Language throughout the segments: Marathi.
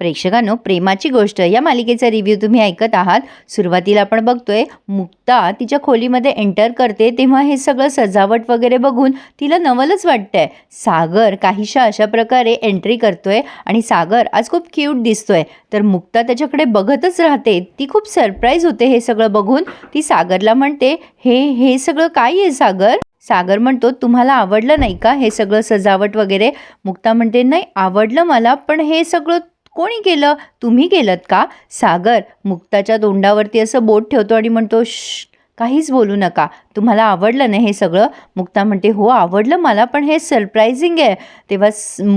प्रेक्षकांनो प्रेमाची गोष्ट. या मालिकेचा रिव्ह्यू तुम्ही ऐकत आहात. सुरुवातीला आपण बघतोय मुक्ता तिच्या खोलीमध्ये एंटर करते तेव्हा हे सगळं सजावट वगैरे बघून तिला नवलच वाटतंय. सागर काहीशा अशा प्रकारे एंट्री करतोय आणि सागर आज खूप क्यूट दिसतोय. तर मुक्ता त्याच्याकडे बघतच राहते. ती खूप सरप्राईज होते हे सगळं बघून. ती सागरला म्हणते हे हे सगळं काय आहे सागर? सागर म्हणतो तुम्हाला आवडलं नाही का हे सगळं सजावट वगैरे? मुक्ता म्हणते नाही आवडलं मला पण हे सगळं कोणी केलं? तुम्ही केलं का? सागर मुक्ताच्या तोंडावरती असं बोट ठेवतो आणि म्हणतो श काहीच बोलू नका. तुम्हाला आवडलं ना हे सगळं? मुक्ता म्हणते हो आवडलं मला पण हे सरप्रायझिंग आहे. तेव्हा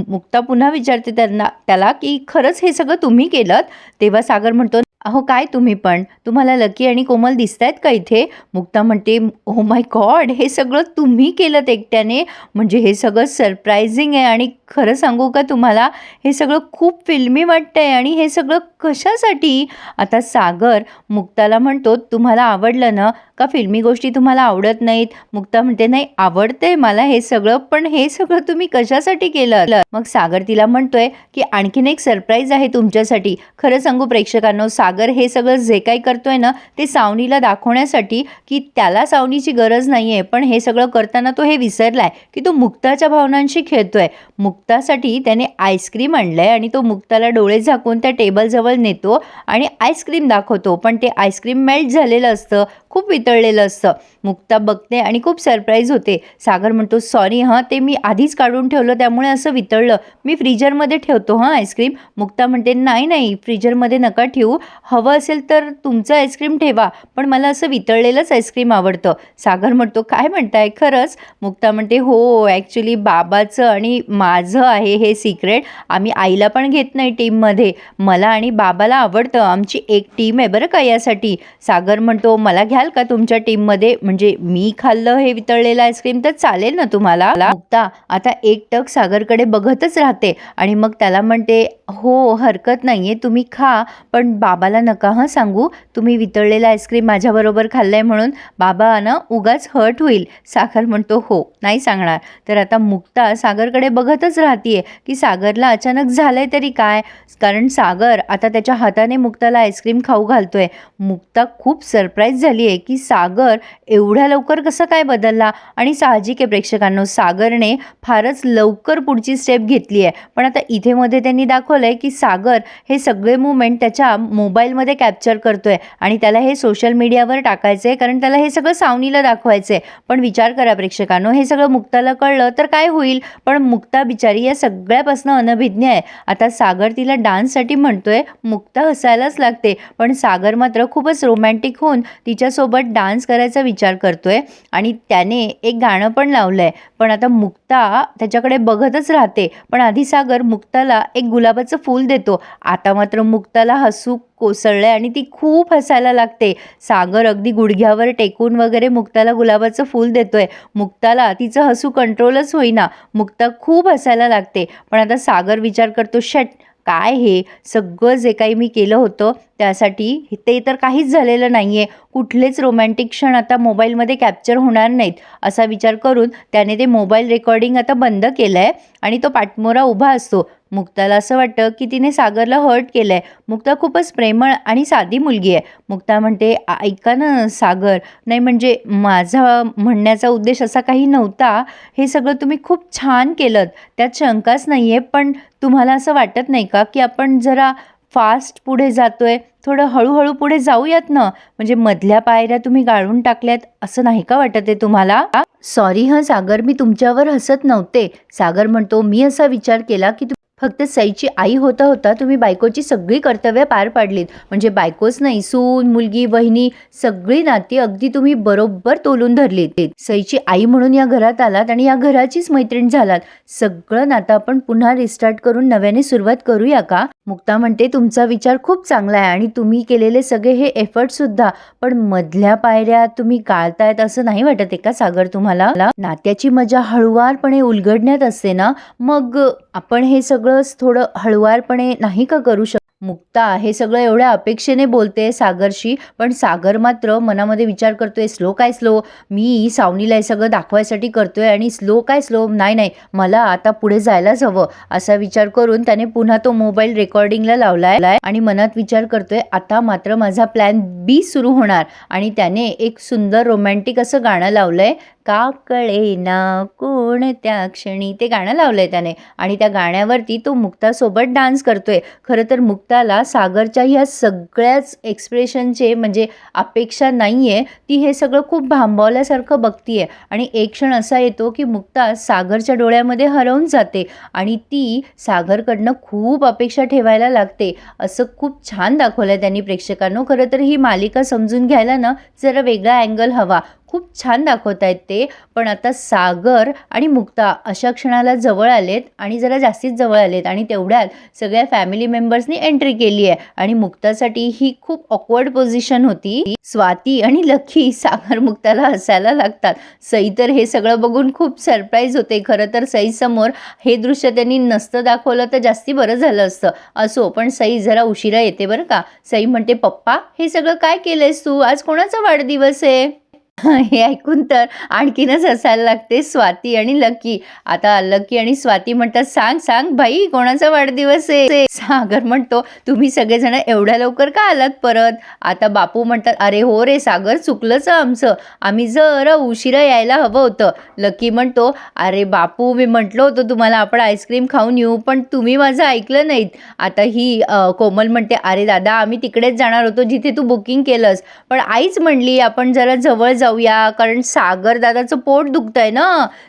मुक्ता पुन्हा विचारते त्यांना त्याला की खरंच हे सगळं तुम्ही केलं तेव्हा सागर म्हणतो अहो काय तुम्ही पण? तुम्हाला लकी आणि कोमल दिसत आहेत का इथे? मुक्ता म्हणते ओ माय गॉड हे सगळं तुम्ही केलं एकट्याने. म्हणजे हे सगळं सरप्रायझिंग आहे आणि खरं सांगू का तुम्हाला? हे सगळं खूप फिल्मी वाटतं आहे आणि हे सगळं कशासाठी? आता सागर मुक्ताला म्हणतो तुम्हाला आवडलं ना? का फिल्मी गोष्टी तुम्हाला आवडत नाहीत? मुक्ता म्हणते नाही आवडतंय मला हे सगळं पण हे सगळं तुम्ही कशासाठी केलं मग सागर तिला म्हणतोय की आणखीन एक सरप्राईज आहे तुमच्यासाठी. खरं सांगू प्रेक्षकांनो सागर हे सगळं जे काही करतोय ना ते सावनीला दाखवण्यासाठी की त्याला सावनीची गरज नाही आहे पण हे सगळं करताना तो हे विसरला आहे की तो मुक्ताच्या भावनांशी खेळतोय. मुक्तासाठी त्याने आईस्क्रीम आणलंय आणि तो मुक्ताला डोळे झाकून त्या टेबलजवळ नेतो आणि आईस्क्रीम दाखवतो. पण ते आईस्क्रीम मेल्ट झालेलं असतं खूप वितळलेलं असतं. मुक्ता बघते आणि खूप सरप्राईज होते. सागर म्हणतो सॉरी हां ते मी आधीच काढून ठेवलं त्यामुळे असं वितळलं. मी फ्रीजरमध्ये ठेवतो हां आईस्क्रीम. मुक्ता म्हणते नाही नाही फ्रीजरमध्ये नका ठेवू. हवं असेल तर तुमचं आईस्क्रीम ठेवा पण मला असं वितळलेलंच आईस्क्रीम आवडतं. सागर म्हणतो काय म्हणताय? खरंच? मुक्ता म्हणते हो ॲक्च्युली बाबाचं आणि माझं आहे हे सिक्रेट आम्ही आईला पण घेत नाही टीममध्ये मला आणि बाबाला आवडतं. आमची एक टीम आहे बरं का यासाठी. सागर म्हणतो मला घ्याल का तुमच्या टीममध्ये म्हणजे मी खाल्लं हे वितळलेलं आईस्क्रीम तर चालेल ना तुम्हाला? मुक्ता आता एक टक सागरकडे बघतच राहते. आणि मग त्याला म्हणते हो हरकत नाही आहे तुम्ही खा पण बाबाला नका हं सांगू. तुम्ही वितळलेला आईस्क्रीम माझ्याबरोबर खाल्लाय म्हणून बाबा ना उगाच हर्ट होईल. साखर म्हणतो हो नाही सांगणार. तर आता मुक्ता सागरकडे बघतच राहतीये की सागरला अचानक झालंय तरी काय? कारण सागर आता त्याच्या हाताने मुक्ताला आईस्क्रीम खाऊ घालतोय. मुक्ता खूप सरप्राईज झाली आहे की सागर एवढ्या लवकर कसं काय बदलला? आणि साहजिक आहे प्रेक्षकांनो सागरने फारच लवकर पुढची स्टेप घेतली आहे पण आता इथे मध्ये त्यांनी दाखवलं आहे की सागर हे सगळे मुवमेंट त्याच्या मोबाईल मोबाईलमध्ये कॅप्चर करतोय. आणि त्याला हे सोशल मीडियावर टाकायचं आहे कारण त्याला हे सगळं सावनीला दाखवायचं आहे पण विचार करा प्रेक्षकांनो हे सगळं मुक्ताला कळलं तर काय होईल? पण मुक्ता बिचारी या सगळ्यापासून अनभिज्ञ आहे. आता सागर तिला डान्ससाठी म्हणतोय मुक्ता हसायलाच लागते. पण सागर मात्र खूपच रोमॅन्टिक होऊन तिच्यासोबत डान्स करायचा विचार करतोय. आणि त्याने एक गाणं पण लावलं आहे पण आता मुक्ता त्याच्याकडे बघतच राहते. पण आधी सागर मुक्ताला एक गुलाबाचं फूल देतो. आता मात्र मुक्ताला हसू कोसळलंय आणि ती खूप हसायला लागते. सागर अगदी गुडघ्यावर टेकून वगैरे मुक्ताला गुलाबाचं फूल देतोय. मुक्ताला तिचं हसू कंट्रोलच होईना. मुक्ता खूप हसायला लागते. पण आता सागर विचार करतो शट काय हे? सगळं जे काही मी केलं होतं त्यासाठी ते तर काहीच झालेलं नाही आहे कुठलेच रोमॅन्टिक क्षण आता मोबाईलमध्ये कॅप्चर होणार नाहीत. असा विचार करून त्याने ते मोबाईल रेकॉर्डिंग आता बंद केलं आहे आणि तो पाठमोरा उभा असतो. मुक्ताला असं वाटतं की तिने सागरला हर्ट केलं आहे मुक्ता खूपच प्रेमळ आणि साधी मुलगी आहे. मुक्ता म्हणते ऐका ना सागर नाही म्हणजे माझा म्हणण्याचा उद्देश असा काही नव्हता. हे सगळं तुम्ही खूप छान केलं त्यात शंकाच नाही आहे पण तुम्हाला असं वाटत नाही का की आपण जरा फास्ट पुढे जातोय? थोडं हळूहळू पुढे जाऊयात ना? म्हणजे मधल्या पायऱ्या तुम्ही गाळून टाकल्यात असं नाही का वाटत आहे तुम्हाला? सॉरी हं सागर मी तुमच्यावर हसत नव्हते. सागर म्हणतो मी असा विचार केला की फक्त सईची आई होता होता तुम्ही बायकोची सगळी कर्तव्य पार पाडलीत. म्हणजे बायकोच नाही सून मुलगी बहिणी सगळी नाती अगदी तुम्ही बरोबर तोलून धरलीत. सईची आई म्हणून या घरात आलात आणि या घराचीच मैत्रीण झालात. सगळं नातं आपण पुन्हा रिस्टार्ट करून नव्याने सुरुवात करूया का? मुक्ता म्हणते तुमचा विचार खूप चांगला आहे आणि तुम्ही केलेले सगळे हे एफर्ट सुद्धा पण मधल्या पायऱ्या तुम्ही गाळतायत असं नाही वाटत आहे का सागर तुम्हाला? नात्याची मजा हळुवारपणे उलगडण्यात असते ना? मग आपण हे सगळं थोडं हळुवारपणे नाही का करू शक मुक्ता हे सगळं एवढ्या अपेक्षेने बोलते सागरशी पण सागर मात्र मनामध्ये विचार करतोय स्लो काय स्लो? मी सावनीला हे सगळं दाखवायसाठी करतोय आणि स्लो काय स्लो? नाही नाही मला आता पुढे जायलाच हवं. असा विचार करून त्याने पुन्हा तो मोबाईल रेकॉर्डिंगला लावलाय आणि मनात विचार करतोय आता मात्र माझा प्लॅन बी सुरू होणार. आणि त्याने एक सुंदर रोमॅन्टिक असं गाणं लावलंय का कळे ना कोणत्या क्षणी? ते गाणं लावलं आहे त्याने. आणि त्या गाण्यावरती तो मुक्तासोबत डान्स करतोय. खरं तर मुक्ताला सागरच्या ह्या सगळ्याच एक्सप्रेशनचे म्हणजे अपेक्षा नाही आहे ती हे सगळं खूप भांबवल्यासारखं आहे आणि एक क्षण असा येतो की मुक्ता सागरच्या डोळ्यामध्ये हरवून जाते. आणि ती सागरकडनं खूप अपेक्षा ठेवायला लागते. असं खूप छान दाखवलं आहे त्यांनी प्रेक्षकांनो. खरं तर ही मालिका समजून घ्यायला ना जरा वेगळा अँगल हवा. खूप छान दाखवत आहेत ते. पण आता सागर आणि मुक्ता अशा क्षणाला जवळ आलेत आणि जरा जास्तीच जवळ आलेत आणि तेवढ्यात सगळ्या फॅमिली मेंबर्सनी एंट्री केली आहे. आणि मुक्तासाठी ही खूप ऑकवर्ड पोझिशन होती. स्वाती आणि लखी सागर मुक्ताला हसायला लागतात. सई तर हे सगळं बघून खूप सरप्राईज होते. खरं तर सई समोर हे दृश्य त्यांनी नसतं दाखवलं तर जास्ती बरं झालं असतं. असो पण सई जरा उशिरा येते बरं का? सई म्हणते पप्पा हे सगळं काय केलंयस तू? आज कोणाचा वाढदिवस आहे? हे ऐकून तर आणखीनच हसायला लागते स्वाती आणि लकी. आता लकी आणि स्वाती म्हणतात सांग सांग भाई कोणाचा वाढदिवस आहे? सागर म्हणतो तुम्ही सगळेजण एवढ्या लवकर का आलात परत? आता बापू म्हणतात अरे हो रे सागर चुकलंच आमचं. आम्ही जरा उशिरा यायला हवं होतं. लकी म्हणतो अरे बापू मी म्हटलं होतं तुम्हाला आपण आईस्क्रीम खाऊन येऊ पण तुम्ही माझं ऐकलं नाहीत. आता ही कोमल म्हणते अरे दादा आम्ही तिकडेच जाणार होतो जिथे तू बुकिंग केलंस. पण आईच म्हणली आपण जरा जवळ जाऊया. कारण सागर दादाचं पोट दुखतंय ना.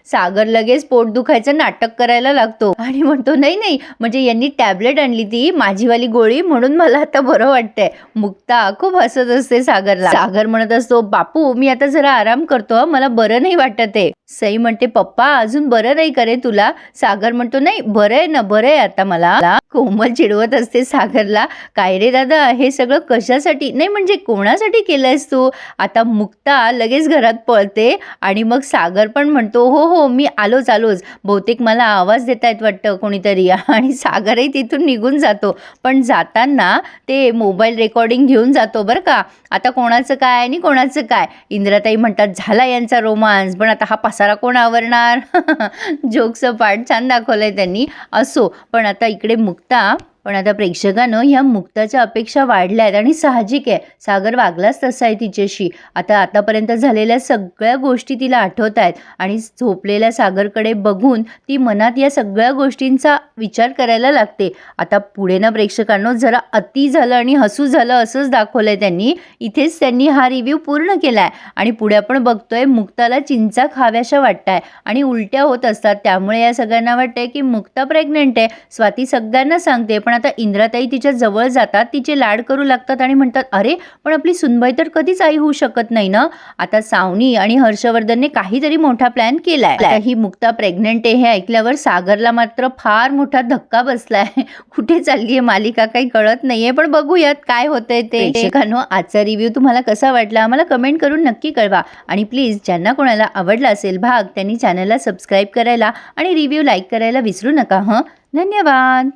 सागर लगेच पोट दुखायचं नाटक करायला लागतो. आणि म्हणतो नाही नाही. म्हणजे यांनी टॅबलेट आणली ती माझीवाली गोळी म्हणून मला आता बरं वाटतंय. मुक्ता खूप हसत असते सागरला. सागर म्हणत असतो बापू मी आता जरा आराम करतो मला बरं नाही वाटत आहे. सई म्हणते पप्पा अजून बरं नाही करे तुला. सागर म्हणतो नाही बरं आहे ना बरं आहे आता मला. कोमल चिडवत असते सागरला काय रे दादा हे सगळं कशासाठी? नाही म्हणजे कोणासाठी केलंयस तू? आता मुक्ता लगेच घरात पळते आणि मग सागर पण म्हणतो हो हो मी आलोच आलोच. बहुतेक मला आवाज देतायत वाटतं कोणीतरी. आणि सागरही तिथून निघून जातो. पण जाताना ते मोबाईल रेकॉर्डिंग घेऊन जातो बरं का. आता कोणाचं काय आणि कोणाचं काय? इंद्राताई म्हणतात झाला यांचा रोमांस पण आता हा पसारा कोण आवरणार? जोकचं पाठ छान दाखवलं आहे त्यांनी. असो. पण आता इकडे मुक्ता पण आता प्रेक्षकानं ह्या मुक्ताच्या अपेक्षा वाढल्या आहेत आणि साहजिक आहे. सागर वागलाच तसा आहे तिच्याशी. आता आतापर्यंत झालेल्या सगळ्या गोष्टी तिला आठवत आहेत आणि झोपलेल्या सागरकडे बघून ती मनात या सगळ्या गोष्टींचा विचार करायला लागते. आता पुढे ना प्रेक्षकांनो जरा अति झालं आणि हसू झालं असंच दाखवलंय त्यांनी. इथेच त्यांनी हा रिव्ह्यू पूर्ण केला आहे आणि पुढे आपण बघतोय मुक्ताला चिंचा खाव्याशा वाटताय आणि उलट्या होत असतात. त्यामुळे या सगळ्यांना वाटतंय की मुक्ता प्रेग्नंट आहे. स्वाती सगळ्यांना सांगते पण आता इंद्राताई तिच्या जवळ जातात तिचे लाड करू लागतात आणि म्हणतात अरे पण आपली सुनबाई तर कधीच आई होऊ शकत नाही ना? आता सावनी आणि हर्षवर्धनने काहीतरी मोठा प्लॅन केलाय. ही मुक्ता प्रेग्नेंट आहे हे ऐकल्यावर सागरला मात्र फार मोठा धक्का बसलाय. कुठे चालली आहे मालिका काही कळत नाहीये पण बघूयात काय होतंय ते. प्रेक्षकांनो आजचा रिव्ह्यू तुम्हाला कसा वाटला? आम्हाला कमेंट करून नक्की कळवा. आणि प्लीज ज्यांना कोणाला आवडला असेल भाग त्यांनी चॅनलला सबस्क्राईब करायला आणि रिव्ह्यू लाईक करायला विसरू नका हं? धन्यवाद!